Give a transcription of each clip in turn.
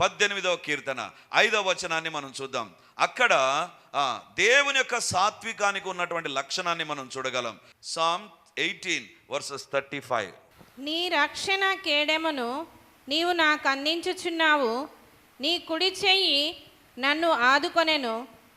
పద్దెనిమిదవ కీర్తన ఐదవ వచనాన్ని మనం చూద్దాం. అక్కడ దేవుని యొక్క సాత్వికానికి ఉన్నటువంటి లక్షణాన్ని మనం చూడగలం. Psalm eighteen verses thirty five నీ రక్షణ కేడెమును నీవు నాకు అందించుచున్నావు. నీ కుడి చెయ్యి నన్ను ఆదుకొనెను.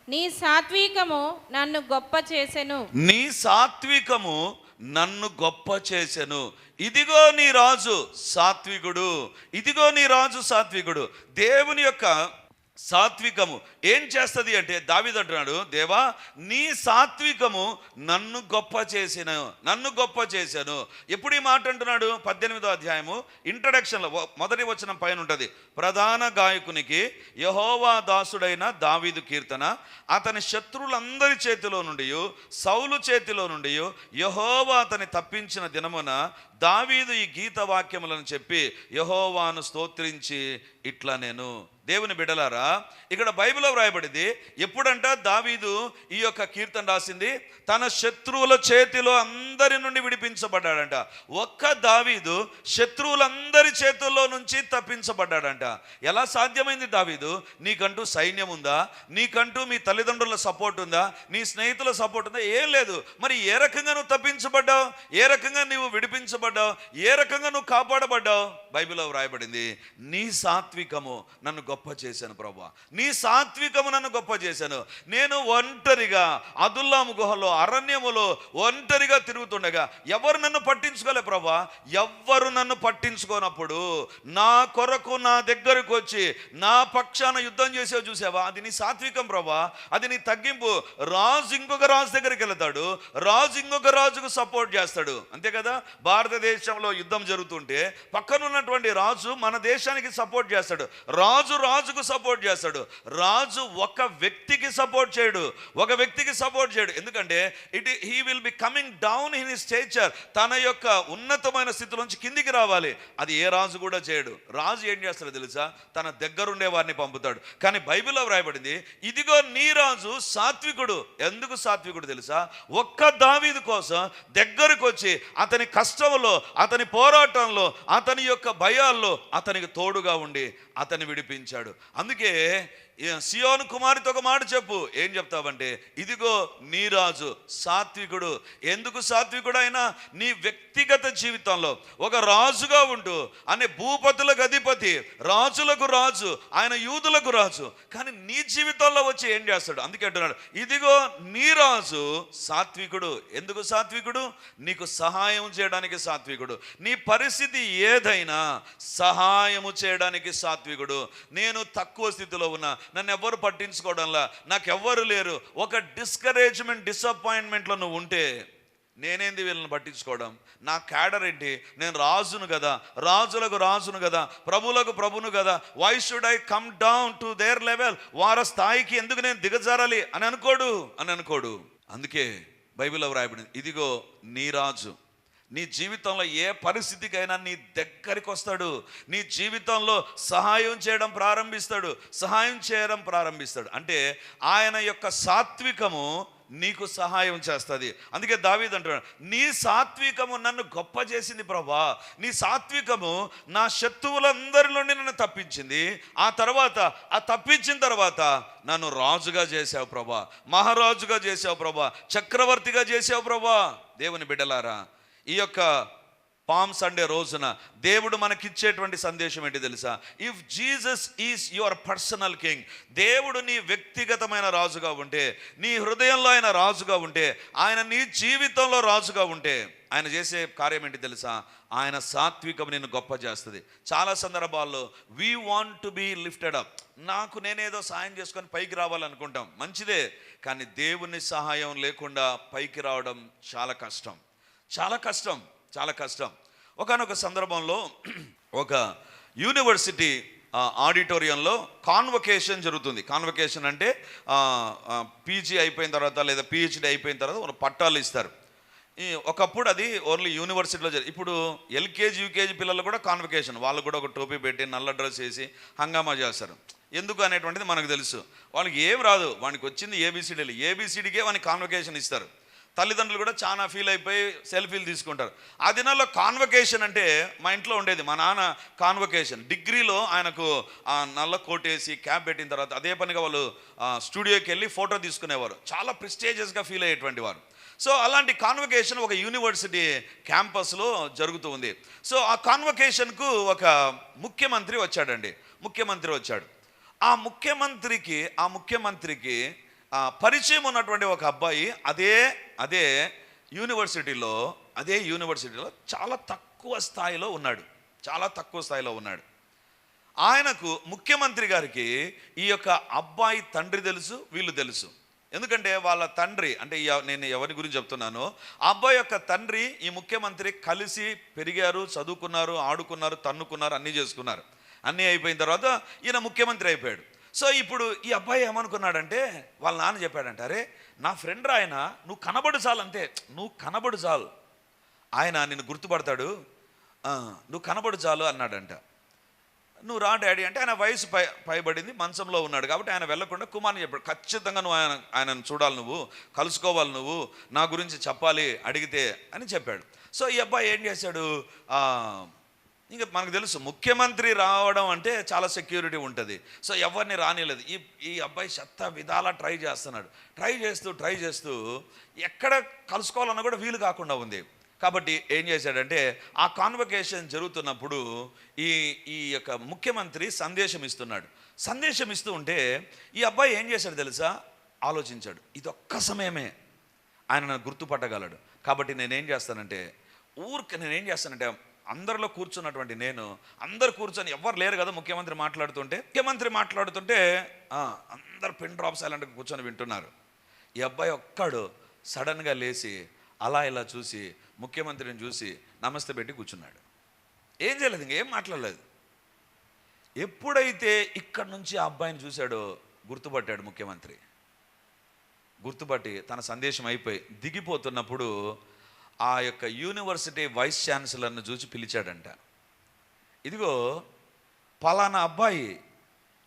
నీ సాత్వికము నన్ను గొప్ప చేసెను నీ సాత్వికము నన్ను గొప్ప చేశాను ఇదిగో నీ రాజు సాత్వికుడు. ఇదిగో నీ రాజు సాత్వికుడు. దేవుని యొక్క సాత్వికము. ఏం చేస్తుంది అంటే దావిద అంటున్నాడు దేవా నీ సాత్వికము నన్ను గొప్ప చేసిన నన్ను గొప్ప చేశాను. ఎప్పుడు ఈ మాట అంటున్నాడు? పద్దెనిమిదో అధ్యాయము. ఇంట్రడక్షన్లో మొదటి వచనం పైన ఉంటుంది. ప్రధాన గాయకునికి యహోవా దాసుడైన దావీదు కీర్తన అతని శత్రువులందరి చేతిలో నుండి సౌలు చేతిలో నుండి యహోవా అతని తప్పించిన దినమున దావీదు ఈ గీత వాక్యములను చెప్పి యహోవాను స్తోత్రించి ఇట్లా నేను దేవుని బిడలారా ఇక్కడ బైబిల్లో వ్రాయబడింది ఎప్పుడంట దావీదు ఈ యొక్క కీర్తన రాసింది? తన శత్రువుల చేతిలో అందరి నుండి విడిపించబడ్డాడంట. ఒక్క దావీదు శత్రువులందరి చేతుల్లో నుంచి తప్పించబడ్డాడంట. ఎలా సాధ్యమైంది దావీదు? నీకంటూ సైన్యం ఉందా? నీకంటూ మీ తల్లిదండ్రుల సపోర్ట్ ఉందా? నీ స్నేహితుల సపోర్ట్ ఉందా? ఏం లేదు. మరి ఏ రకంగా నువ్వు తప్పించబడ్డావు? ఏ రకంగా నువ్వు విడిపించబడ్డావు? ఏ రకంగా నువ్వు కాపాడబడ్డావు? బైబిల్లో వ్రాయబడింది నీ సాత్వికము నన్ను గొప్ప చేశాను ప్రభా. నీ సాత్వికము నన్ను గొప్ప చేశాను. నేను ఒంటరిగా అదుల్లాము గుహలో అరణ్యములో ఒంటరిగా తిరుగుతుండగా ఎవరు నన్ను పట్టించుకోలే ప్రభా? ఎవ్వరు నన్ను పట్టించుకోనప్పుడు నా కొరకు నా దగ్గరకు వచ్చి నా పక్షాన యుద్ధం చేసావు చూసావా? అది నీ సాత్వికం ప్రభా. అది నీ తగ్గింపు. రాజు ఇంకొక రాజు దగ్గరికి వెళ్తాడు. రాజు ఇంకొక రాజుకు సపోర్ట్ చేస్తాడు. అంతే కదా? భారతదేశంలో యుద్ధం జరుగుతుంటే పక్కన ఉన్నటువంటి రాజు మన దేశానికి సపోర్ట్ చేస్తాడు. రాజు రాజుకు సపోర్ట్ చేస్తాడు. రాజు ఒక వ్యక్తికి సపోర్ట్ చేయడు. ఒక వ్యక్తికి సపోర్ట్ చేయడు. ఎందుకంటే it he will be coming down in stature తన యొక్క ఉన్నతమైన స్థితిలోంచి కిందికి రావాలి. అది ఏ రాజు కూడా చేయడు. రాజు ఏం చేస్తాడో తెలుసా? తన దగ్గరుండే వారిని పంపుతాడు. కానీ బైబిల్లో వ్రాయబడింది ఇదిగో నీ రాజు సాత్వికుడు. ఎందుకు సాత్వికుడు తెలుసా? ఒక్క దావీదు కోసం దగ్గరకు వచ్చి అతని కష్టంలో అతని పోరాటంలో అతని యొక్క భయాల్లో అతనికి తోడుగా ఉండి అతని విడిపించాడు. చూపించాడు అందుకే సియోను కుమారితో ఒక మాట చెప్పు. ఏం చెప్తావంటే ఇదిగో నీ రాజు సాత్వికుడు. ఎందుకు సాత్వికుడు అయినా నీ వ్యక్తిగత జీవితంలో ఒక రాజుగా ఉంటూ అనే భూపతులకు అధిపతి రాజులకు రాజు ఆయన యూదులకు రాజు. కానీ నీ జీవితంలో వచ్చి ఏం చేస్తాడు? అందుకే అంటున్నాడు ఇదిగో నీ రాజు సాత్వికుడు. ఎందుకు సాత్వికుడు? నీకు సహాయం చేయడానికి సాత్వికుడు. నీ పరిస్థితి ఏదైనా సహాయము చేయడానికి సాత్వికుడు. నేను తక్కువ స్థితిలో ఉన్నా. నన్ను ఎవ్వరు పట్టించుకోవడంలా. నాకు ఎవ్వరు లేరు. ఒక డిస్కరేజ్మెంట్ డిసప్పాయింట్మెంట్లో నువ్వు ఉంటే నేనేంది వీళ్ళని పట్టించుకోవడం? నా క్యాడర్ ఏంటి? నేను రాజును కదా. రాజులకు రాజును కదా. ప్రభులకు ప్రభును కదా. Why should I come down to their level వార స్థాయికి ఎందుకు నేను దిగజారాలి? అని అనుకోడు. అని అనుకోడు. అందుకే బైబిల్లో వ్రాయబడింది. ఇదిగో నీ రాజు. నీ జీవితంలో ఏ పరిస్థితికైనా నీ దగ్గరికి వస్తాడు. నీ జీవితంలో సహాయం చేయడం ప్రారంభిస్తాడు. సహాయం చేయడం ప్రారంభిస్తాడు. అంటే ఆయన యొక్క సాత్వికము నీకు సహాయం చేస్తుంది. అందుకే దావీద్ అంటున్నాడు నీ సాత్వికము నన్ను గొప్ప చేసింది ప్రభా నీ సాత్వికము నా శత్రువులందరి నుండి నన్ను తప్పించింది. ఆ తర్వాత ఆ తప్పించిన తర్వాత నన్ను రాజుగా చేసావు ప్రభా మహారాజుగా చేసావు ప్రభా చక్రవర్తిగా చేసావు ప్రభా దేవుని బిడ్డలారా ఈ యొక్క పామ్ సండే రోజున దేవుడు మనకిచ్చేటువంటి సందేశం ఏంటి తెలుసా? If Jesus is your personal king దేవుడు నీ వ్యక్తిగతమైన రాజుగా ఉంటే నీ హృదయంలో ఆయన రాజుగా ఉంటే ఆయన నీ జీవితంలో రాజుగా ఉంటే ఆయన చేసే కార్యం ఏంటి తెలుసా? ఆయన సాత్వికం నేను గొప్ప చేస్తుంది. చాలా సందర్భాల్లో we want to be lifted up నాకు నేనేదో సహాయం చేసుకొని పైకి రావాలనుకుంటాం. మంచిదే. కానీ దేవుని సహాయం లేకుండా పైకి రావడం చాలా కష్టం. చాలా కష్టం చాలా కష్టం. ఒకనొక సందర్భంలో ఒక యూనివర్సిటీ ఆడిటోరియంలో కాన్వకేషన్ జరుగుతుంది. కాన్వకేషన్ అంటే పీజీ అయిపోయిన తర్వాత లేదా పిహెచ్డి అయిపోయిన తర్వాత వాళ్ళు పట్టాలు ఇస్తారు. ఈ ఒకప్పుడు అది ఓన్లీ యూనివర్సిటీలో జరిగి ఇప్పుడు ఎల్కేజీ యూకేజీ పిల్లలు కూడా కాన్వకేషన్. వాళ్ళు కూడా ఒక టోపీ పెట్టి నల్ల డ్రెస్ వేసి హంగామా చేస్తారు. ఎందుకు అనేటువంటిది మనకు తెలుసు. వాళ్ళకి ఏం రాదు. వానికి వచ్చింది ఏబీసీడీలు ఏబీసీడీకే వానికి కాన్వకేషన్ ఇస్తారు. తల్లిదండ్రులు కూడా చాలా ఫీల్ అయిపోయి సెల్ఫీలు తీసుకుంటారు. ఆ దినాల్లో కాన్వకేషన్ అంటే మా ఇంట్లో ఉండేది మా నాన్న కాన్వకేషన్ డిగ్రీలో ఆయనకు ఆ నల్ల కోట్ వేసి క్యాప్ పెట్టిన తర్వాత అదే పనిగా వాళ్ళు స్టూడియోకి వెళ్ళి ఫోటో తీసుకునేవారు. చాలా ప్రిస్టేజియస్గా ఫీల్ అయ్యేటువంటి వారు. సో అలాంటి కాన్వకేషన్ ఒక యూనివర్సిటీ క్యాంపస్లో జరుగుతూ ఉంది. సో ఆ కాన్వకేషన్కు ఒక ముఖ్యమంత్రి వచ్చాడండి. ముఖ్యమంత్రి వచ్చాడు. ఆ ముఖ్యమంత్రికి ఆ ముఖ్యమంత్రికి పరిచయం ఉన్నటువంటి ఒక అబ్బాయి అదే అదే యూనివర్సిటీలో అదే యూనివర్సిటీలో చాలా తక్కువ స్థాయిలో ఉన్నాడు. చాలా తక్కువ స్థాయిలో ఉన్నాడు. ఆయనకు ముఖ్యమంత్రి గారికి ఈ యొక్క అబ్బాయి తండ్రి తెలుసు వీళ్ళు తెలుసు. ఎందుకంటే వాళ్ళ తండ్రి అంటే నేను ఎవరి గురించి చెప్తున్నానో ఆ అబ్బాయి యొక్క తండ్రి ఈ ముఖ్యమంత్రి కలిసి పెరిగారు చదువుకున్నారు ఆడుకున్నారు తన్నుకున్నారు అన్నీ చేసుకున్నారు. అన్నీ అయిపోయిన తర్వాత ఈయన ముఖ్యమంత్రి అయిపోయాడు. సో ఇప్పుడు ఈ అబ్బాయి ఏమనుకున్నాడంటే వాళ్ళ నాన్న చెప్పాడంట అరే నా ఫ్రెండ్ ఆయన నువ్వు కనబడు చాలు అంతే. నువ్వు కనబడు చాలు. ఆయన నిన్ను గుర్తుపడతాడు. నువ్వు కనబడు చాలు అన్నాడంట. నువ్వు రా డాడీ అంటే ఆయన వయసు పై పైబడింది మంచంలో ఉన్నాడు కాబట్టి ఆయన వెళ్ళకుండా కుమార్ని చెప్పాడు. ఖచ్చితంగా నువ్వు ఆయన ఆయనను చూడాలి నువ్వు కలుసుకోవాలి నువ్వు నా గురించి చెప్పాలి అడిగితే అని చెప్పాడు. సో ఈ అబ్బాయి ఏం చేశాడు? ఇంకా మనకు తెలుసు ముఖ్యమంత్రి రావడం అంటే చాలా సెక్యూరిటీ ఉంటుంది. సో ఎవరిని రానిలేదు ఈ ఈ అబ్బాయి చెత్త విధాలా ట్రై చేస్తున్నాడు. ట్రై చేస్తూ ట్రై చేస్తూ ఎక్కడ కలుసుకోవాలన్నా కూడా వీలు కాకుండా ఉంది. కాబట్టి ఏం చేశాడంటే ఆ కాన్వకేషన్ జరుగుతున్నప్పుడు ఈ ఈ యొక్క ముఖ్యమంత్రి సందేశం ఇస్తున్నాడు. సందేశం ఇస్తూ ఉంటే ఈ అబ్బాయి ఏం చేశాడు తెలుసా? ఆలోచించాడు. ఇది ఒక్క సమయమే ఆయన నన్ను గుర్తుపట్టగలడు. కాబట్టి నేనేం చేస్తానంటే ఊరికి నేనేం చేస్తానంటే అందరిలో కూర్చున్నటువంటి నేను అందరు కూర్చొని ఎవరు లేరు కదా ముఖ్యమంత్రి మాట్లాడుతుంటే. ముఖ్యమంత్రి మాట్లాడుతుంటే ఆ, అందరు పిన్ డ్రాప్ సైలెంట్గా కూర్చొని వింటున్నారు. ఈ అబ్బాయి ఒక్కడు సడన్గా లేచి అలా ఇలా చూసి ముఖ్యమంత్రిని చూసి నమస్తే పెట్టి కూర్చున్నాడు. ఏం చేయలేదు ఇంకేం మాట్లాడలేదు. ఎప్పుడైతే ఇక్కడ నుంచి ఆ అబ్బాయిని చూశాడో గుర్తుపట్టాడు ముఖ్యమంత్రి. గుర్తుపట్టి తన సందేశం అయిపోయి దిగిపోతున్నప్పుడు ఆ యొక్క యూనివర్సిటీ వైస్ ఛాన్సలర్ను చూసి పిలిచాడంట. ఇదిగో పలానా అబ్బాయి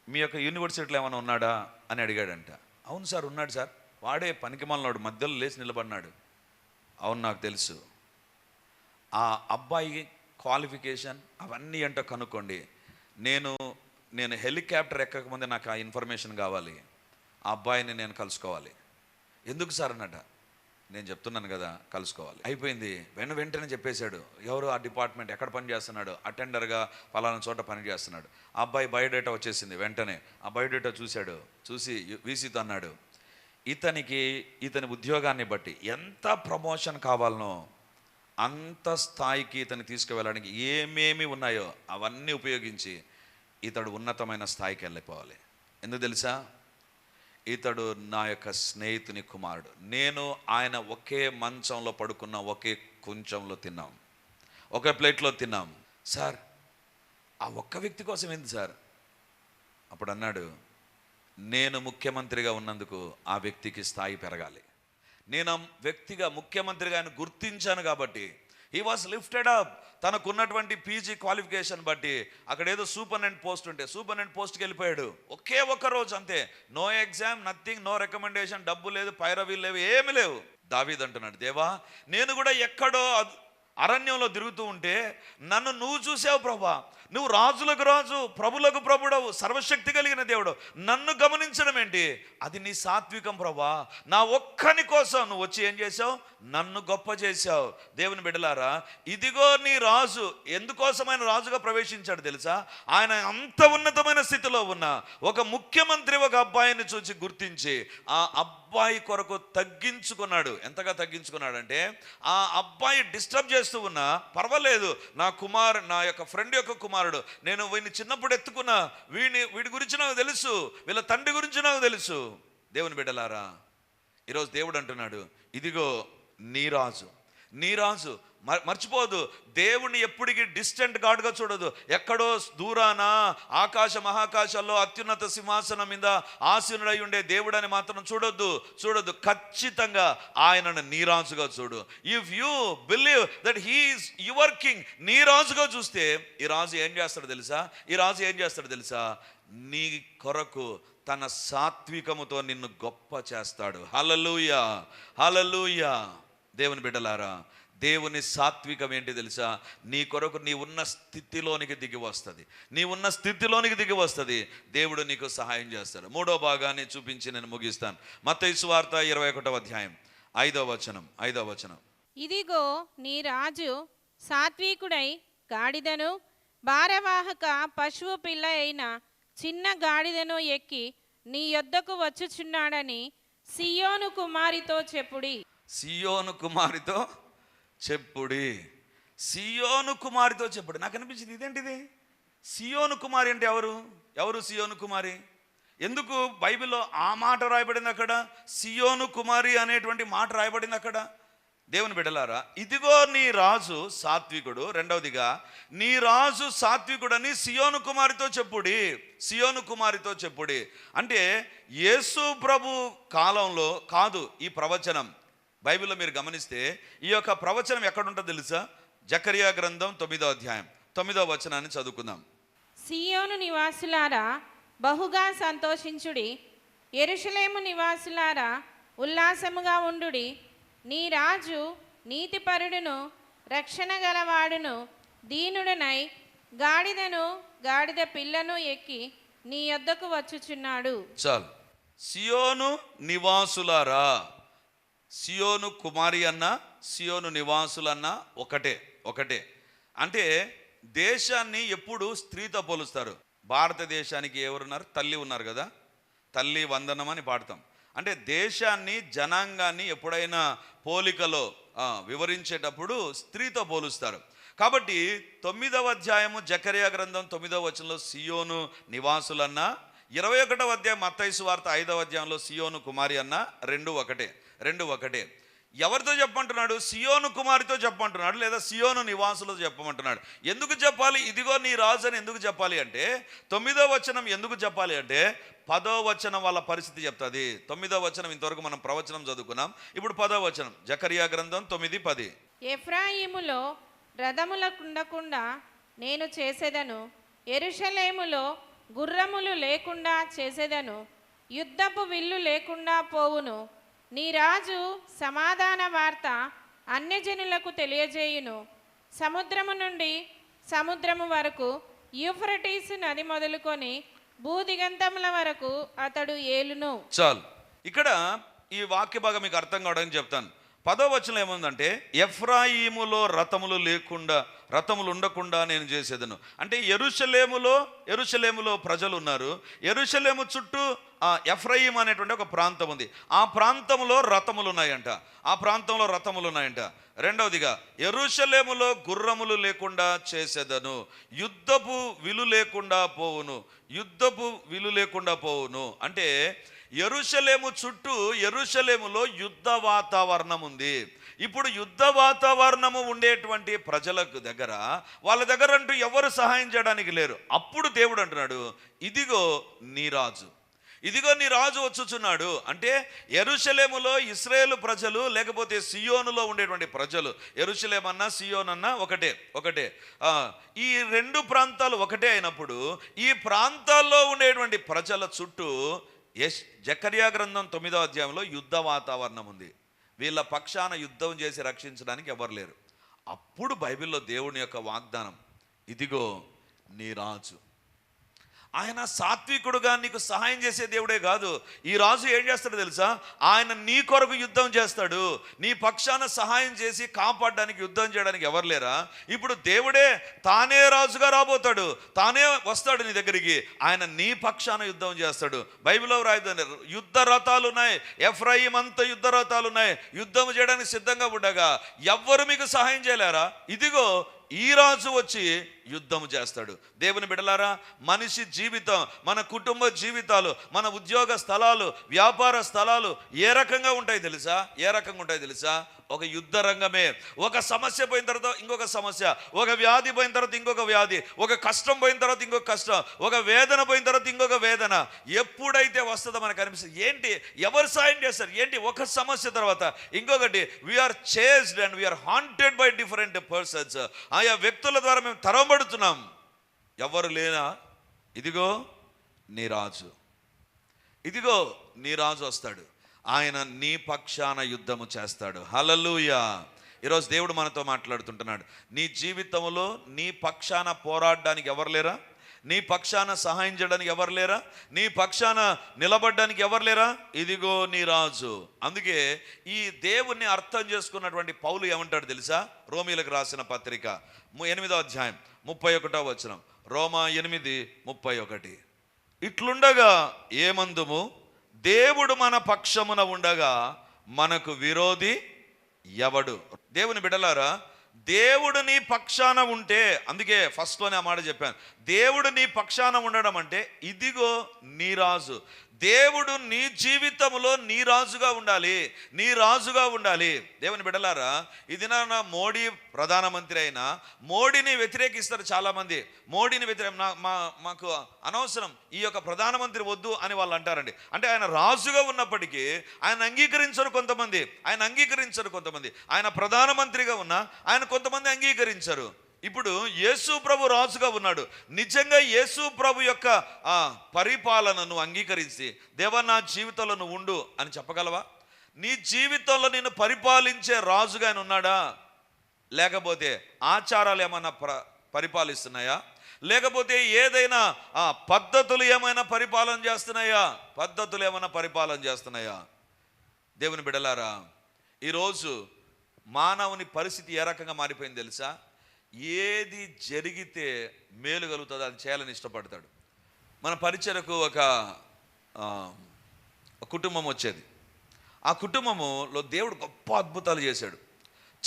మీ యొక్క యూనివర్సిటీలో ఏమైనా ఉన్నాడా అని అడిగాడంట. అవును సార్ ఉన్నాడు సార్. వాడే పనికిమాలనాడు మధ్యలో లేచి నిలబడినాడు. అవును నాకు తెలుసు. ఆ అబ్బాయి క్వాలిఫికేషన్ అవన్నీ ఏంటో కనుక్కోండి. నేను నేను హెలికాప్టర్ ఎక్కకముందే నాకు ఆ ఇన్ఫర్మేషన్ కావాలి. ఆ అబ్బాయిని నేను కలుసుకోవాలి. ఎందుకు సార్ అన్నట. నేను చెప్తున్నాను కదా కలుసుకోవాలి. అయిపోయింది. వెను వెంటనే చెప్పేశాడు ఎవరు ఆ డిపార్ట్మెంట్ ఎక్కడ పని చేస్తున్నాడు? అటెండర్గా పలానా చోట పని చేస్తున్నాడు. ఆ అబ్బాయి బయోడేటా వచ్చేసింది వెంటనే. ఆ బయోడేటా చూశాడు చూసి వీసీతో అన్నాడు ఇతనికి ఇతని ఉద్యోగాన్ని బట్టి ఎంత ప్రమోషన్ కావాలనో అంత స్థాయికి ఇతన్ని తీసుకువెళ్ళడానికి ఏమేమి ఉన్నాయో అవన్నీ ఉపయోగించి ఇతడు ఉన్నతమైన స్థాయికి వెళ్ళిపోవాలి. ఎందుకు తెలుసా? ఇతడు నా యొక్క స్నేహితుని కుమారుడు. నేను ఆయన ఒకే మంచంలో పడుకున్న ఒకే కుంచంలో తిన్నాం ఒకే ప్లేట్లో తిన్నాం. సార్ ఆ ఒక్క వ్యక్తి కోసం ఏంది సార్? అప్పుడు అన్నాడు నేను ముఖ్యమంత్రిగా ఉన్నందుకు ఆ వ్యక్తికి స్థాయి పెరగాలి. నేను ఆ వ్యక్తిగా ముఖ్యమంత్రిగా ఆయన గుర్తించాను కాబట్టి హీ వాస్ లిఫ్టెడ్ అప్ తనకున్నటువంటి పీజీ క్వాలిఫికేషన్ బట్టి అక్కడ ఏదో సూపర్నెంట్ పోస్ట్ ఉంటే సూపర్నెంట్ పోస్ట్కి వెళ్ళిపోయాడు. ఒకే ఒక్క రోజు అంతే. No exam nothing no recommendation డబ్బు లేదు పైరవీలు లేవు ఏమి లేవు. దావీద్ అంటున్నాడు దేవా నేను కూడా ఎక్కడో అరణ్యంలో తిరుగుతూ ఉంటే నన్ను నువ్వు చూసావు ప్రభా. నువ్వు రాజులకు రాజు ప్రభులకు ప్రభుడవు సర్వశక్తి కలిగిన దేవుడు. నన్ను గమనించడం ఏంటి? అది నీ సాత్వికం ప్రభా. నా ఒక్కని కోసం నువ్వు వచ్చి ఏం చేసావు నన్ను గొప్ప చేశావు. దేవుని బిడ్డలారా ఇదిగో నీ రాజు. ఎందుకోసమైన రాజుగా ప్రవేశించాడు తెలుసా? ఆయన అంత ఉన్నతమైన స్థితిలో ఉన్న ఒక ముఖ్యమంత్రి ఒక అబ్బాయిని చూసి గుర్తించి ఆ అబ్బాయి అబ్బాయి కొరకు తగ్గించుకున్నాడు. ఎంతగా తగ్గించుకున్నాడంటే ఆ అబ్బాయి డిస్టర్బ్ చేస్తూ ఉన్నా పర్వాలేదు నా కుమార్ నా యొక్క ఫ్రెండ్ యొక్క కుమారుడు నేను వీడిని చిన్నప్పుడు ఎత్తుకున్నా వీడిని వీడి గురించి నాకు తెలుసు వీళ్ళ తండ్రి గురించి నాకు తెలుసు. దేవుని బిడ్డలారా ఈరోజు దేవుడు అంటున్నాడు ఇదిగో నీరాజు నీరాజు మర్చిపోదు. దేవుణ్ణి ఎప్పటికీ డిస్టెంట్ గాడ్గా చూడదు. ఎక్కడో దూరాన ఆకాశ మహాకాశాల్లో అత్యున్నత సింహాసనం మీద ఆసీనుడై ఉండే దేవుడని మాత్రం చూడొద్దు. చూడొద్దు. ఖచ్చితంగా ఆయనను నీరాజుగా చూడు. If you believe that he is your king నీరాజుగా చూస్తే ఈ రాజు ఏం చేస్తాడు తెలుసా? ఈ రాజు ఏం చేస్తాడు తెలుసా? నీ కొరకు తన సాత్వికముతో నిన్ను గొప్ప చేస్తాడు. హలలుయ హలలుయ దేవుని బిడ్డలారా దేవుని సాత్వికం ఏంటి తెలుసా? నీ కొరకు నీ ఉన్న స్థితిలోనికి దిగి వస్తుంది. నీ ఉన్న స్థితిలోనికి దిగి వస్తుంది. దేవుడు నీకు సహాయం చేస్తాడు. మూడో భాగాన్ని చూపించి నేను ముగిస్తాను. మత్తయి వార్త ఇరవై ఒకటో అధ్యాయం. ఐదో వచనం ఐదో వచనం. ఇదిగో నీ రాజు సాత్వికుడై గాడిదను భారవాహక పశువు పిల్ల అయిన చిన్న గాడిదను ఎక్కి నీ యొద్దకు వచ్చుచున్నాడని సియోను కుమారితో చెప్పుడి. సియోను కుమారితో చెప్పుడి. సియోను కుమారితో చెప్పుడు. నాకు అనిపించింది ఇదేంటిది? సియోను కుమారి అంటే ఎవరు? ఎవరు సియోను కుమారి? ఎందుకు? బైబిల్లో ఆ మాట రాయబడింది అక్కడ. సియోను కుమారి అనేటువంటి మాట రాయబడింది అక్కడ. దేవుని బిడ్డలారా ఇదిగో నీ రాజు సాత్వికుడు రెండవదిగా నీ రాజు సాత్వికుడని సియోను కుమారితో చెప్పుడి. సియోను కుమారితో చెప్పుడి. అంటే యేసు ప్రభు కాలంలో కాదు ఈ ప్రవచనం. బైబిల్లో మీరు గమనిస్తే ఈ యొక్క ప్రవచనం ఎక్కడుంటుందో తెలుసా? జకరియా గ్రంథం తొమ్మిదో అధ్యాయం. తొమ్మిదో వచనాన్ని చదువుకుందాం. సియోను నివాసులారా బహుగా సంతోషించుడి. ఎరుషలేము నివాసులారా ఉల్లాసముగా ఉండుడి. నీ రాజు నీతిపరుడును రక్షణ గలవాడును దీనుడనై గాడిదను గాడిద పిల్లను ఎక్కి నీ యొద్దకు వచ్చుచున్నాడు. చాలు. సియోను నివాసులారా. సియోను కుమారి అన్న సియోను నివాసులన్న ఒకటే ఒకటే. అంటే దేశాన్ని ఎప్పుడు స్త్రీతో పోలుస్తారు. భారతదేశానికి ఎవరున్నారు? తల్లి ఉన్నారు కదా. తల్లి వందనం అని పాడతాం. అంటే దేశాన్ని జనాంగాన్ని ఎప్పుడైనా పోలికలో వివరించేటప్పుడు స్త్రీతో పోలుస్తారు. కాబట్టి తొమ్మిదవ అధ్యాయము జకరియా గ్రంథం తొమ్మిదవ వచనంలో సియోను నివాసులన్న ఇరవై ఒకటవ అధ్యాయం మత్తైసు వార్త ఐదవ అధ్యాయంలో సియోను కుమారి అన్న రెండు ఒకటే. రెండు ఒకటే. ఎవరితో చెప్పమంటున్నాడు? సియోను కుమారితో చెప్పమంటున్నాడు లేదా సియోను నివాసులతో చెప్పమంటున్నాడు? ఎందుకు చెప్పాలి? ఇదిగో నీ రాజు అని ఎందుకు చెప్పాలి అంటే తొమ్మిదో వచనం ఎందుకు చెప్పాలి అంటే పదో వచనం వాళ్ళ పరిస్థితి చెప్తుంది. తొమ్మిదో వచనం ఇంతవరకు మనం ప్రవచనం చదువుకున్నాం. ఇప్పుడు పదో వచనం జకరియా గ్రంథం తొమ్మిది పది. ఎఫ్రాయిములో రథములకుండకుండా నేను చేసేదను ఎరుషలేములో గుర్రములు లేకుండా చేసేదను యుద్ధపు విల్లు లేకుండా పోవును నీ రాజు సమాధాన వార్త అన్యజనులకు తెలియజేయును. సముద్రము నుండి సముద్రము వరకు యూఫ్రటీస్ నది మొదలుకొని భూదిగంతముల వరకు అతడు ఏలును. చాలు. ఇక్కడ ఈ వాక్య భాగం మీకు అర్థం కావడానికి చెప్తాను. పదో వచనం ఏముందంటే ఎఫ్రాయిములో రథములు లేకుండా రథములు ఉండకుండా నేను చేసేదను. అంటే ఎరుషలేములో ఎరుషలేములో ప్రజలు ఉన్నారు. ఎరుషలేము చుట్టూ ఎఫ్రయిం అనేటువంటి ఒక ప్రాంతం ఉంది. ఆ ప్రాంతంలో రథములు ఉన్నాయంట ఆ ప్రాంతంలో రథములు ఉన్నాయంట రెండవదిగా ఎరుషలేములో గుర్రములు లేకుండా చేసేదను. యుద్ధపు విలు లేకుండా పోవును. యుద్ధపు విలు లేకుండా పోవును. అంటే ఎరుషలేము చుట్టూ ఎరుషలేములో యుద్ధ వాతావరణం ఉంది. ఇప్పుడు యుద్ధ వాతావరణము ఉండేటువంటి ప్రజలకు దగ్గర వాళ్ళ దగ్గర అంటూ ఎవరు సహాయం చేయడానికి లేరు. అప్పుడు దేవుడు అంటున్నాడు ఇదిగో నీ రాజు. ఇదిగో నీ రాజు వచ్చుచున్నాడు. అంటే ఎరుషలేములో ఇస్రాయేల్ ప్రజలు లేకపోతే సియోనులో ఉండేటువంటి ప్రజలు ఎరుషలేమన్నా సియోనన్నా ఒకటే ఒకటే. ఈ రెండు ప్రాంతాలు ఒకటే అయినప్పుడు ఈ ప్రాంతాల్లో ఉండేటువంటి ప్రజల చుట్టూ యశ్ జకర్యా గ్రంథం తొమ్మిదో అధ్యాయంలో యుద్ధ వాతావరణం ఉంది. వీళ్ళ పక్షాన యుద్ధం చేసి రక్షించడానికి ఎవరు లేరు. అప్పుడు బైబిల్లో దేవుని యొక్క వాగ్దానం ఇదిగో నీ రాజు. ఆయన సాత్వికుడుగా నీకు సహాయం చేసే దేవుడే కాదు. ఈ రాజు ఏం చేస్తాడో తెలుసా? ఆయన నీ కొరకు యుద్ధం చేస్తాడు. నీ పక్షాన సహాయం చేసి కాపాడడానికి యుద్ధం చేయడానికి ఎవరు లేరా? ఇప్పుడు దేవుడే తానే రాజుగా రాబోతాడు. తానే వస్తాడు నీ దగ్గరికి. ఆయన నీ పక్షాన యుద్ధం చేస్తాడు. బైబిల్లో రాయదని యుద్ధ రథాలు ఉన్నాయి. ఎఫ్రాయిం అంత యుద్ధ రథాలు ఉన్నాయి. యుద్ధం చేయడానికి సిద్ధంగా ఉండగా ఎవ్వరు మీకు సహాయం చేయలేరా? ఇదిగో ఈ రాజు వచ్చి యుద్ధం చేస్తాడు. దేవుని బిడలారా మనిషి జీవితం మన కుటుంబ జీవితాలు మన ఉద్యోగ స్థలాలు వ్యాపార స్థలాలు ఏ రకంగా ఉంటాయి తెలుసా? ఏ రకంగా ఉంటాయి తెలుసా? ఒక యుద్ధ రంగమే. ఒక సమస్య పోయిన తర్వాత ఇంకొక సమస్య. ఒక వ్యాధి పోయిన తర్వాత ఇంకొక వ్యాధి. ఒక కష్టం పోయిన తర్వాత ఇంకొక కష్టం. ఒక వేదన పోయిన తర్వాత ఇంకొక వేదన. ఎప్పుడైతే వస్తుందో మనకు అనిపిస్తుంది. ఏంటి? ఎవరు సాయం చేస్తారు? ఏంటి? ఒక సమస్య తర్వాత. ఇంకొకటి we are chased and we are haunted by different persons ఆయా వ్యక్తుల ద్వారా మేము తరవబడుతున్నాం. ఎవరు లేనా ఇదిగో నీ రాజు. ఇదిగో నీ రాజు వస్తాడు. ఆయన నీ పక్షాన యుద్ధము చేస్తాడు. హలలుయా ఈరోజు దేవుడు మనతో మాట్లాడుతుంటున్నాడు. నీ జీవితంలో నీ పక్షాన పోరాడడానికి ఎవరు లేరా? నీ పక్షాన సహాయం చేయడానికి ఎవరు లేరా? నీ పక్షాన నిలబడడానికి ఎవరు లేరా? ఇదిగో నీ రాజు. అందుకే ఈ దేవుణ్ణి అర్థం చేసుకున్నటువంటి పౌలు ఏమంటాడు తెలుసా? రోమిలకు రాసిన పత్రిక ఎనిమిదో అధ్యాయం ముప్పై ఒకటో వచనం. రోమా ఎనిమిది ముప్పై ఒకటి. ఇట్లుండగా ఏమందుము? దేవుడు మన పక్షమున ఉండగా మనకు విరోధి ఎవడు? దేవుని బిడలారా దేవుడు నీ పక్షాన ఉంటే అందుకే ఫస్ట్లోనే ఆ మాట చెప్పాను. దేవుడు నీ పక్షాన ఉండడం అంటే ఇదిగో నీ రాజు. దేవుడు నీ జీవితంలో నీ రాజుగా ఉండాలి నీ రాజుగా ఉండాలి. దేవుని బిడలారా ఇది నా మోడీ ప్రధానమంత్రి అయినా మోడీని వ్యతిరేకిస్తారు చాలామంది. మోడీని వ్యతిరేక మా మాకు అనవసరం ఈ యొక్క ప్రధానమంత్రి వద్దు అని వాళ్ళు అంటారండి. అంటే ఆయన రాజుగా ఉన్నప్పటికీ ఆయన అంగీకరించరు కొంతమంది. ఆయన అంగీకరించరు కొంతమంది. ఆయన ప్రధానమంత్రిగా ఉన్నా ఆయన కొంతమంది అంగీకరించరు. ఇప్పుడు యేసు ప్రభు రాజుగా ఉన్నాడు. నిజంగా యేసు ప్రభు యొక్క ఆ, పరిపాలనను అంగీకరించి దేవా నా జీవితంలో నువ్వు ఉండు అని చెప్పగలవా? నీ జీవితంలో నేను పరిపాలించే రాజుగా ఆయన ఉన్నాడా? లేకపోతే ఆచారాలు ఏమైనా ప్ర పరిపాలిస్తున్నాయా? లేకపోతే ఏదైనా ఆ, పద్ధతులు ఏమైనా పరిపాలన చేస్తున్నాయా? పద్ధతులు ఏమైనా పరిపాలన చేస్తున్నాయా? దేవుని బిడలారా ఈరోజు మానవుని పరిస్థితి ఏ రకంగా మారిపోయింది తెలుసా? ఏది జరిగితే మేలు కలుగుతుందో అది చేయాలని ఇష్టపడతాడు. మన పరిచయకు ఒక ఒక కుటుంబం వచ్చేది. ఆ కుటుంబములో దేవుడు గొప్ప అద్భుతాలు చేశాడు.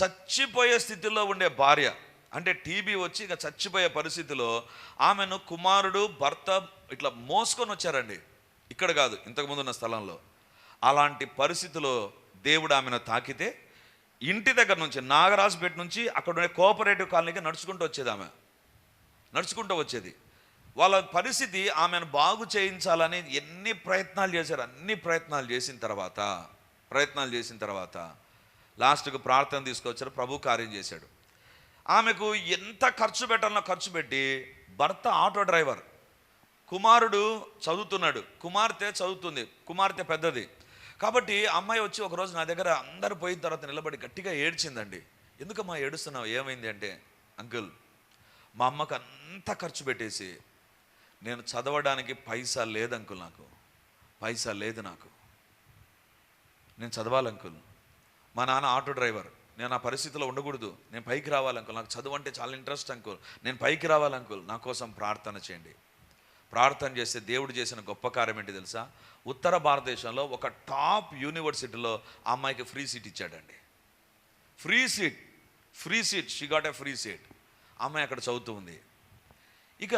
చచ్చిపోయే స్థితిలో ఉండే భార్య అంటే టీబీ వచ్చి ఇక చచ్చిపోయే పరిస్థితిలో ఆమెను కుమారుడు భర్త ఇట్లా మోసుకొని వచ్చారండి. ఇక్కడ కాదు ఇంతకుముందు ఉన్న స్థలంలో. అలాంటి పరిస్థితిలో దేవుడు ఆమెను తాకితే ఇంటి దగ్గర నుంచి నాగరాజుపేట నుంచి అక్కడ ఉండే కోఆపరేటివ్ కాలనీకి నడుచుకుంటూ వచ్చేది ఆమె. నడుచుకుంటూ వచ్చేది. వాళ్ళ పరిస్థితి ఆమెను బాగు చేయించాలని ఎన్ని ప్రయత్నాలు చేశారు అన్ని ప్రయత్నాలు చేసిన తర్వాత ప్రయత్నాలు చేసిన తర్వాత లాస్ట్కు ప్రార్థన తీసుకొచ్చారు ప్రభు కార్యం చేశాడు. ఆమెకు ఎంత ఖర్చు పెట్టాలన్నా ఖర్చు పెట్టి భర్త ఆటో డ్రైవర్. కుమారుడు చదువుతున్నాడు. కుమార్తె చదువుతుంది. కుమార్తె పెద్దది. కాబట్టి అమ్మాయి వచ్చి ఒకరోజు నా దగ్గర అందరు పోయిన తర్వాత నిలబడి గట్టిగా ఏడ్చిందండి. ఎందుకమ్మా ఏడుస్తున్నావు? ఏమైంది అంటే అంకుల్ మా అమ్మకు అంత ఖర్చు పెట్టేసి నేను చదవడానికి పైసా లేదు అంకుల్ నాకు. పైసా లేదు నాకు. నేను చదవాలి అంకుల్. మా నాన్న ఆటో డ్రైవర్. నేను ఆ పరిస్థితిలో ఉండకూడదు. నేను పైకి రావాలి అంకుల్. నాకు చదువు అంటే చాలా ఇంట్రెస్ట్ అంకుల్. నేను పైకి రావాలి అంకుల్. నా కోసం ప్రార్థన చేయండి. ప్రార్థన చేస్తే దేవుడు చేసిన గొప్ప కార్యం ఏంటి తెలుసా? ఉత్తర భారతదేశంలో ఒక టాప్ యూనివర్సిటీలో అమ్మాయికి ఫ్రీ సీట్ ఇచ్చాడండి. Free seat free seat she got a free seat అమ్మాయి అక్కడ చదువుతూ ఉంది. ఇక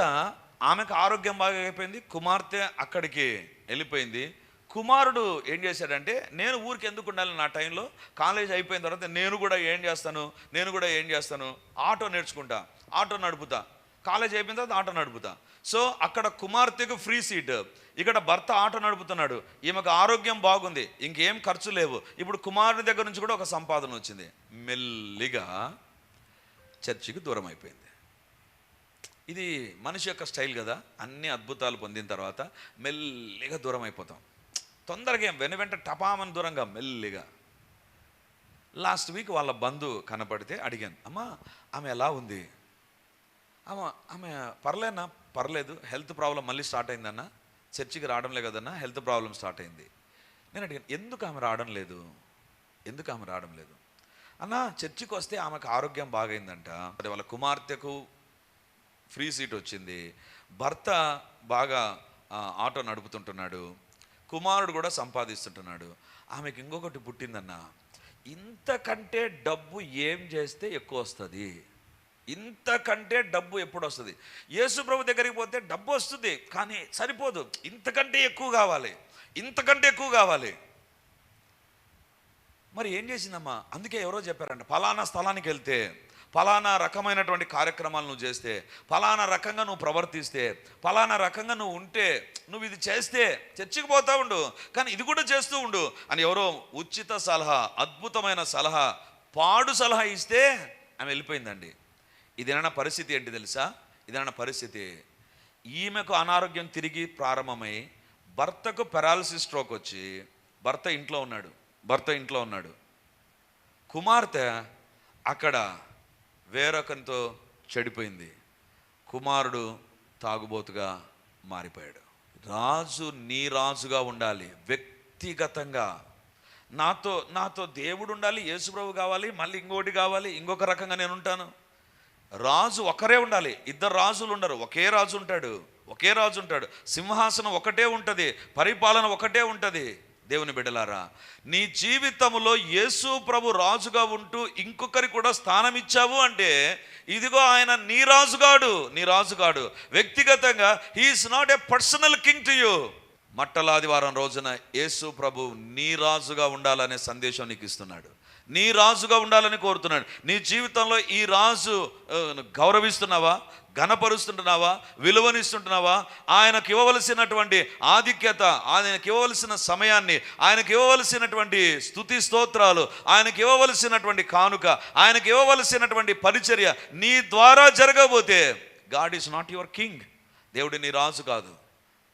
ఆమెకు ఆరోగ్యం బాగా అయిపోయింది కుమార్తె అక్కడికి వెళ్ళిపోయింది. కుమారుడు ఏం చేశాడంటే నేను ఊరికి ఎందుకు ఉండాలి నా టైంలో? కాలేజ్ అయిపోయిన తర్వాత నేను కూడా ఏం చేస్తాను? నేను కూడా ఏం చేస్తాను? ఆటో నేర్చుకుంటా ఆటో నడుపుతా. కాలేజ్ అయిపోయిన తర్వాత ఆట నడుపుతా. సో అక్కడ కుమార్తెకు ఫ్రీ సీట్. ఇక్కడ భర్త ఆట నడుపుతున్నాడు. ఈమెకు ఆరోగ్యం బాగుంది. ఇంకేం ఖర్చు లేవు. ఇప్పుడు కుమారుని దగ్గర నుంచి కూడా ఒక సంపాదన వచ్చింది. మెల్లిగా చర్చికి దూరం అయిపోయింది. ఇది మనిషి యొక్క స్టైల్ కదా. అన్ని అద్భుతాలు పొందిన తర్వాత మెల్లిగా దూరం అయిపోతాం. తొందరగా ఏం? వెను వెంట టపామని దూరంగా మెల్లిగా. లాస్ట్ వీక్ వాళ్ళ బంధువు కనపడితే అడిగాను అమ్మా ఆమె ఎలా ఉంది? ఆమె ఆమె పర్లేనా? పర్లేదు. హెల్త్ ప్రాబ్లం మళ్ళీ స్టార్ట్ అయిందన్న. చర్చికి రావడం లేదు కదన్నా హెల్త్ ప్రాబ్లం స్టార్ట్ అయింది. నేను అడిగాను ఎందుకు ఆమె రావడం లేదు? ఎందుకు ఆమె రావడం లేదు? అన్న చర్చికి వస్తే ఆమెకు ఆరోగ్యం బాగైందంట. అది వాళ్ళ కుమార్తెకు ఫ్రీ సీట్ వచ్చింది. భర్త బాగా ఆటో నడుపుతుంటున్నాడు. కుమారుడు కూడా సంపాదిస్తుంటున్నాడు. ఆమెకి ఇంకొకటి పుట్టిందన్న. ఇంతకంటే డబ్బు ఏం చేస్తే ఎక్కువ వస్తుంది? ఇంతకంటే డబ్బు ఎప్పుడు వస్తుంది యేసు ప్రభు దగ్గరికి పోతే డబ్బు వస్తుంది కానీ సరిపోదు. ఇంతకంటే ఎక్కువ కావాలి. ఇంతకంటే ఎక్కువ కావాలి. మరి ఏం చేసిందమ్మా? అందుకే ఎవరో చెప్పారంట ఫలానా స్థలానికి వెళ్తే ఫలానా రకమైనటువంటి కార్యక్రమాలు నువ్వు చేస్తే ఫలానా రకంగా నువ్వు ప్రవర్తిస్తే ఫలానా రకంగా నువ్వు ఉంటే నువ్వు ఇది చేస్తే చర్చికి పోతా ఉండు కానీ ఇది కూడా చేస్తూ ఉండు అని ఎవరో ఉచిత సలహా అద్భుతమైన సలహా పాడు సలహా ఇస్తే ఆమె వెళ్ళిపోయిందండి. ఇదేనన్నా పరిస్థితి ఏంటి తెలుసా? ఇదేనన్నా పరిస్థితి. ఈమెకు అనారోగ్యం తిరిగి ప్రారంభమై భర్తకు పెరాలసిస్ స్ట్రోక్ వచ్చి భర్త ఇంట్లో ఉన్నాడు భర్త ఇంట్లో ఉన్నాడు. కుమార్తె అక్కడ వేరొకరితో చెడిపోయింది. కుమారుడు తాగుబోతుగా మారిపోయాడు. రాజు నీ రాజుగా ఉండాలి వ్యక్తిగతంగా. నాతో నాతో దేవుడు ఉండాలి యేసుప్రభు కావాలి మళ్ళీ ఇంకోటి కావాలి ఇంకొక రకంగా నేను ఉంటాను. రాజు ఒకరే ఉండాలి. ఇద్దరు రాజులు ఉండరు. ఒకే రాజు ఉంటాడు. ఒకే రాజు ఉంటాడు. సింహాసనం ఒకటే ఉంటుంది. పరిపాలన ఒకటే ఉంటుంది. దేవుని బిడ్డలారా నీ జీవితంలో యేసు ప్రభు రాజుగా ఉంటూ ఇంకొకరి కూడా స్థానం ఇచ్చావు అంటే ఇదిగో ఆయన నీ రాజుగాడు నీ రాజుగాడు. వ్యక్తిగతంగా he is not a personal king to you మట్టలాదివారం రోజున యేసు ప్రభు నీ రాజుగా ఉండాలనే సందేశం నీకు ఇస్తున్నాడు. నీ రాజుగా ఉండాలని కోరుతున్నాడు. నీ జీవితంలో ఈ రాజు గౌరవిస్తున్నావా? ఘనపరుస్తుంటున్నావా? విలువనిస్తుంటున్నావా? ఆయనకు ఇవ్వవలసినటువంటి ఆధిక్యత ఆయనకి ఇవ్వవలసిన సమయాన్ని ఆయనకి ఇవ్వవలసినటువంటి స్థుతి స్తోత్రాలు ఆయనకి ఇవ్వవలసినటువంటి కానుక ఆయనకి ఇవ్వవలసినటువంటి పరిచర్య నీ ద్వారా జరగబోతే God is not your king. దేవుడి నీ రాజు కాదు.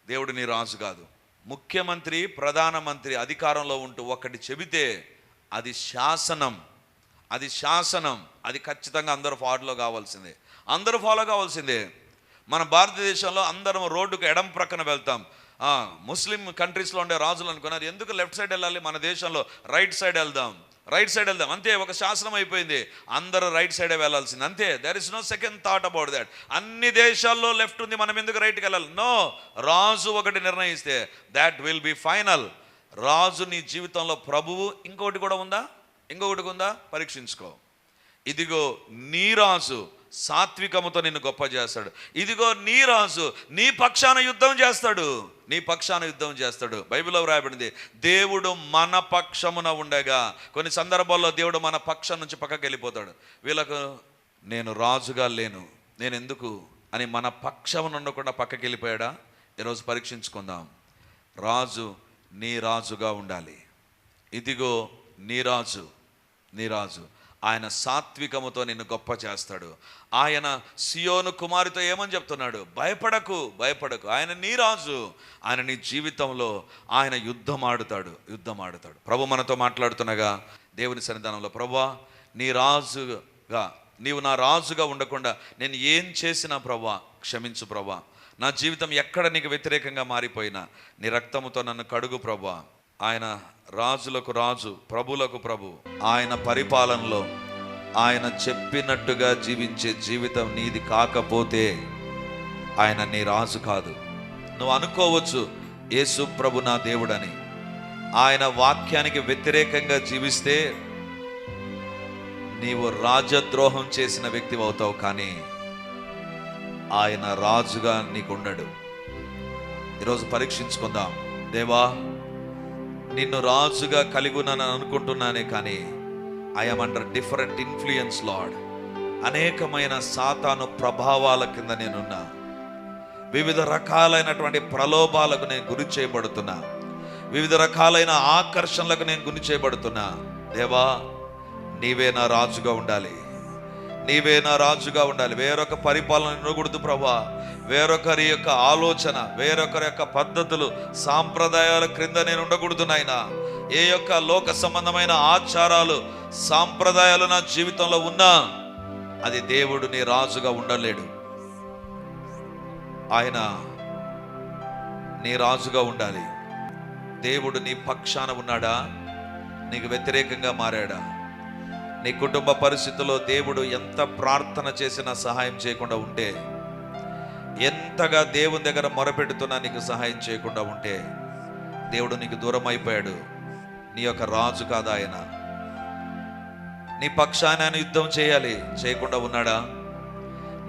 దేవుడి నీ రాజు కాదు. ముఖ్యమంత్రి ప్రధానమంత్రి అధికారంలో ఉంటూ ఒకటి చెబితే అది శాసనం. అది శాసనం. అది ఖచ్చితంగా అందరూ ఫాలో కావాల్సిందే. అందరూ ఫాలో కావాల్సిందే. మన భారతదేశంలో అందరం రోడ్డుకు ఎడం ప్రక్కన వెళ్తాం. ముస్లిం కంట్రీస్లో ఉండే రాజులు అనుకున్నారు ఎందుకు లెఫ్ట్ సైడ్ వెళ్ళాలి? మన దేశంలో రైట్ సైడ్ వెళ్దాం. రైట్ సైడ్ వెళ్దాం. అంతే ఒక శాసనం అయిపోయింది. అందరూ రైట్ సైడే వెళ్ళాల్సింది. అంతే there is no second thought about that అన్ని దేశాల్లో లెఫ్ట్ ఉంది. మనం ఎందుకు రైట్కి వెళ్ళాలి? నో రాజు ఒకటి నిర్ణయిస్తే దాట్ విల్ బి ఫైనల్ రాజు నీ జీవితంలో ప్రభువు ఇంకొకటి కూడా ఉందా? ఇంకొకటి ఉందా? పరీక్షించుకో. ఇదిగో నీ రాజు సాత్వికముతో నిన్ను గొప్ప చేస్తాడు. ఇదిగో నీ రాజు నీ పక్షాన యుద్ధం చేస్తాడు. నీ పక్షాన యుద్ధం చేస్తాడు. బైబిల్లో వ్రాయబడింది దేవుడు మన పక్షమున ఉండగా. కొన్ని సందర్భాల్లో దేవుడు మన పక్షం నుంచి పక్కకి వెళ్ళిపోతాడు. వీళ్ళకు నేను రాజుగా లేను. నేను ఎందుకు అని మన పక్షమున ఉండకుండా పక్కకి వెళ్ళిపోయాడా? ఈరోజు పరీక్షించుకుందాం. రాజు నీ రాజుగా ఉండాలి. ఇదిగో నీ రాజు నీ రాజు. ఆయన సాత్వికముతో నిన్ను గొప్ప చేస్తాడు. ఆయన సియోను కుమారితో ఏమని చెప్తున్నాడు? భయపడకు భయపడకు. ఆయన నీ రాజు. ఆయన నీ జీవితంలో ఆయన యుద్ధం ఆడుతాడు యుద్ధం ఆడుతాడు ప్రభు మనతో మాట్లాడుతుండగా దేవుని సన్నిధానంలో ప్రభా నీ రాజుగా నీవు నా రాజుగా ఉండకుండా నేను ఏం చేసినా ప్రభా క్షమించు ప్రభా. నా జీవితం ఎక్కడ నీకు వ్యతిరేకంగా మారిపోయినా నీ రక్తముతో నన్ను కడుగు ప్రభు. ఆయన రాజులకు రాజు ప్రభులకు ప్రభు. ఆయన పరిపాలనలో ఆయన చెప్పినట్టుగా జీవించే జీవితం నీది కాకపోతే ఆయన నీ రాజు కాదు. నువ్వు అనుకోవచ్చు యేసు ప్రభు నా దేవుడని. ఆయన వాక్యానికి వ్యతిరేకంగా జీవిస్తే నీవు రాజద్రోహం చేసిన వ్యక్తి అవుతావు కానీ ఆయన రాజుగా నీకున్నాడు ఈరోజు పరీక్షించుకుందాం. దేవా నిన్ను రాజుగా కలిగి ఉన్నానని అనుకుంటున్నానే కానీ ఐఎమ్ అండర్ డిఫరెంట్ ఇన్ఫ్లుయెన్స్ లాడ్ అనేకమైన సాతాను ప్రభావాల కింద నేనున్నా. వివిధ రకాలైనటువంటి ప్రలోభాలకు నేను గురి చేయబడుతున్నా. వివిధ రకాలైన ఆకర్షణలకు నేను గురి చేయబడుతున్నా. దేవా నీవే నా రాజుగా ఉండాలి. నీవే నా రాజుగా ఉండాలి. వేరొక పరిపాలన ఇవ్వకూడదు ప్రభా. వేరొకరి యొక్క ఆలోచన వేరొకరి యొక్క పద్ధతులు సాంప్రదాయాల క్రింద నేను ఉండకూడదు నాయన. ఏ యొక్క లోక సంబంధమైన ఆచారాలు సాంప్రదాయాలు నా జీవితంలో ఉన్నా అది దేవుడు నీ రాజుగా ఉండలేడు. ఆయన నీ రాజుగా ఉండాలి. దేవుడు నీ పక్షాన ఉన్నాడా? నీకు వ్యతిరేకంగా మారాడా? నీ కుటుంబ పరిస్థితుల్లో దేవుడు ఎంత ప్రార్థన చేసినా సహాయం చేయకుండా ఉంటే ఎంతగా దేవుని దగ్గర మొరపెడుతున్నా నీకు సహాయం చేయకుండా ఉంటే దేవుడు నీకు దూరం అయిపోయాడు నీ యొక్క రాజు కాదా ఆయన. నీ పక్షాన ఆయన యుద్ధం చేయాలి. చేయకుండా ఉన్నాడా?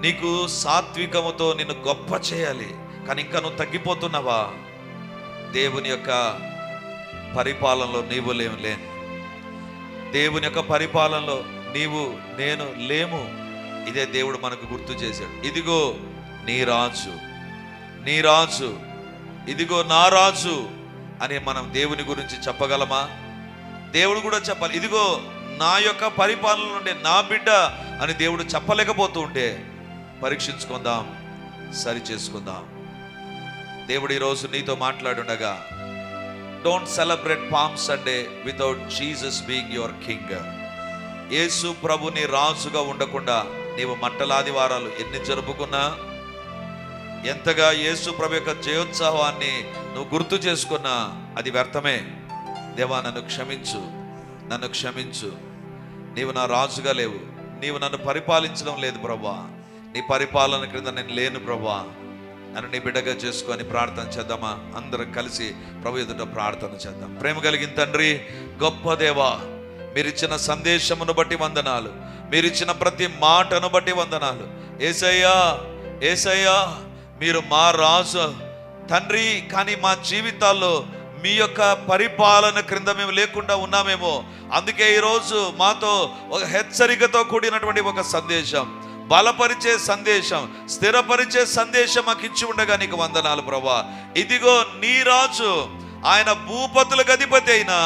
నీకు సాత్వికముతో నిన్ను గొప్ప చేయాలి. కానీ ఇంకా నువ్వు తగ్గిపోతున్నావా? దేవుని యొక్క పరిపాలనలో నీవు లేవు లేని దేవుని యొక్క పరిపాలనలో నీవు నేను లేము. ఇదే దేవుడు మనకు గుర్తు చేశాడు. ఇదిగో నీ రాజు నీ రాజు ఇదిగో నా రాజు అని మనం దేవుని గురించి చెప్పగలమా? దేవుడు కూడా చెప్పాలి ఇదిగో నా యొక్క పరిపాలన నుండి నా బిడ్డ అని దేవుడు చెప్పలేకపోతూ ఉంటే పరీక్షించుకుందాం సరి చేసుకుందాం దేవుడు ఈరోజు నీతో మాట్లాడుండగా don't celebrate palm Sunday without Jesus being your king Yesu ప్రభుని రాజుగా ఉండకుండా నీవు మంటలాదివారాలు ఎన్ని జరుపుకున్నా ఎంతగా యేసు ప్రభు యొక్క జయోత్సవాన్ని నువ్వు గుర్తు చేసుకున్నా అది వ్యర్థమే. దేవా నన్ను క్షమించు నన్ను క్షమించు. నీవు నా రాజుగా లేవు. నీవు నన్ను పరిపాలించడం లేదు ప్రభా. నీ పరిపాలన క్రింద నేను లేను ప్రభా. నన్ను నీ బిడ్డగా చేసుకొని ప్రార్థన చేద్దామా? అందరం కలిసి ప్రభు ఎదుట ప్రార్థన చేద్దాం. ప్రేమ కలిగిన తండ్రి గొప్ప దేవా మీరిచ్చిన సందేశమును బట్టి వందనాలు. మీరిచ్చిన ప్రతి మాటను బట్టి వందనాలు. ఏసయ్యా ఏసయ్యా మీరు మా రాజు తండ్రి కానీ మా జీవితాల్లో మీ యొక్క పరిపాలన క్రింద మేము లేకుండా ఉన్నామేమో. అందుకే ఈరోజు మాతో ఒక హెచ్చరికతో కూడినటువంటి ఒక సందేశం. బలపరిచే సందేశం స్థిరపరిచే సందేశం మాకు ఇచ్చి ఉండగా నీకు వందనాలు ప్రభా. ఇదిగో నీ రాజు ఆయన భూపతులకు అధిపతి అయినా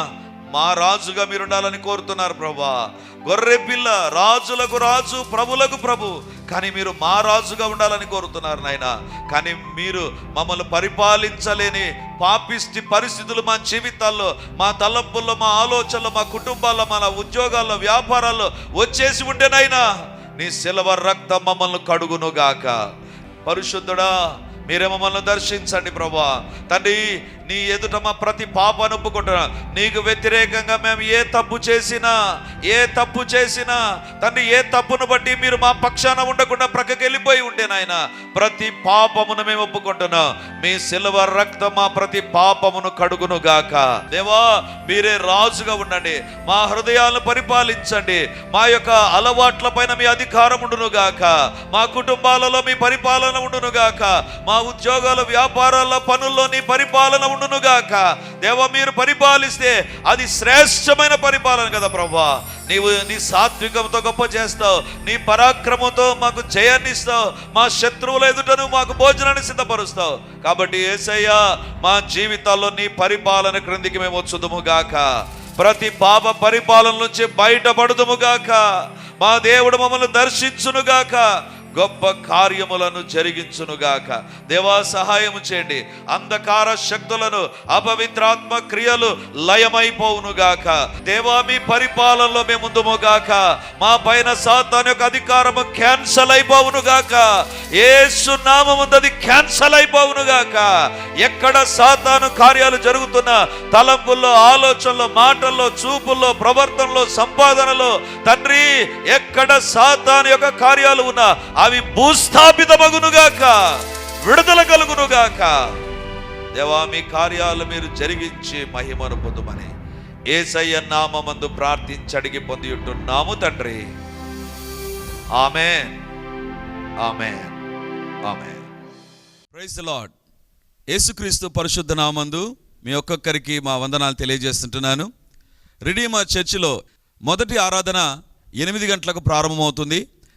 మా రాజుగా మీరు ఉండాలని కోరుతున్నారు ప్రభా. గొర్రె పిల్ల రాజులకు రాజు ప్రభులకు ప్రభు. కానీ మీరు మా రాజుగా ఉండాలని కోరుతున్నారు నాయన. కానీ మీరు మమ్మల్ని పరిపాలించలేని పాపిష్టి పరిస్థితులు మా జీవితాల్లో మా తలంపుల్లో మా ఆలోచనలో మా కుటుంబాల్లో మన ఉద్యోగాల్లో వ్యాపారాల్లో వచ్చేసి ఉంటేనైనా నీ శిలవ రక్తం మమ్మల్ని కడుగునుగాక. పరిశుద్ధుడా మీరే మమ్మల్ని దర్శించండి ప్రభా. తండ్రి నీ ఎదుట మా ప్రతి పాప ఒప్పుకుంటున్నా నీకు వ్యతిరేకంగా మేము ఏ తప్పు చేసినా ఏ తప్పు చేసినా తండ్రి ఏ తప్పును బట్టి మీరు మా పక్షాన ఉండకుండా ప్రక్కకి వెళ్ళిపోయి ఉంటే నాయన ప్రతి పాపమును మేము ఒప్పుకుంటున్నాం. మీ సిల్వర్ రక్తం మా ప్రతి పాపమును కడుగును గాక. దేవా మీరే రాజుగా ఉండండి. మా హృదయాలను పరిపాలించండి. మా యొక్క అలవాట్ల పైన మీ అధికారం ఉండును గాక. మా కుటుంబాలలో మీ పరిపాలన ఉండును గాక. మా మా ఉద్యోగాల వ్యాపారాల పనుల్లో నీ పరిపాలన ఉండునుగాక దేవ మీరు పరిపాలిస్తే అది శ్రేష్టమైన పరిపాలన కదా ప్రభా. నీవు నీ సాత్వికంతో గొప్ప చేస్తావు. నీ పరాక్రమంతో మాకు జయాన్ని ఇస్తావు. మా శత్రువుల ఎదుటను మాకు భోజనాన్ని సిద్ధపరుస్తావు. కాబట్టి ఏసయ్యా మా జీవితాల్లో నీ పరిపాలన క్రిందికి మేము వచ్చుదుము గాక. ప్రతి పాప పరిపాలన నుంచి బయటపడుదుము గాక. మా దేవుడు మమ్మల్ని దర్శించునుగాక గొప్ప కార్యములను జరిగించునుగాక. దేవా సహాయము చేయండి. అంధకార శక్తులను అపవిత్రాత్మ క్రియలు లయమైపోవునుగాక. దేవా మీ పరిపాలనలో మేము ముందుముగాక మా పైన సాతాన్ యొక్క అధికారము క్యాన్సల్ అయిపోవునుగాక. ఏసు నామముందు క్యాన్సల్ అయిపోవునుగాక. ఎక్కడ సాతాను కార్యాలు జరుగుతున్నా తలంపుల్లో ఆలోచనలో మాటల్లో చూపుల్లో ప్రవర్తనలో సంపాదనలో తండ్రి ఎక్కడ సాతాను యొక్క కార్యాలు ఉన్నా అవి భూస్థాపితమగునుగాక విడుదల కలుగునుగాక. దేవా మీ కార్యాలు మీరు జరిగించి మహిమను పొందుమని ఏసయ్య నామందు ప్రార్థించి అడిగి పొంది ఉంటున్నాము తండ్రి ఆమె ఆమె ఆమె ప్రైజ్ లాడ్ యేసుక్రీస్తు పరిశుద్ధ నామందు మీ ఒక్కొక్కరికి మా వందనాలు తెలియజేస్తుంటున్నాను. రిడీమర్ చర్చిలో మొదటి ఆరాధన ఎనిమిది గంటలకు ప్రారంభమవుతుంది.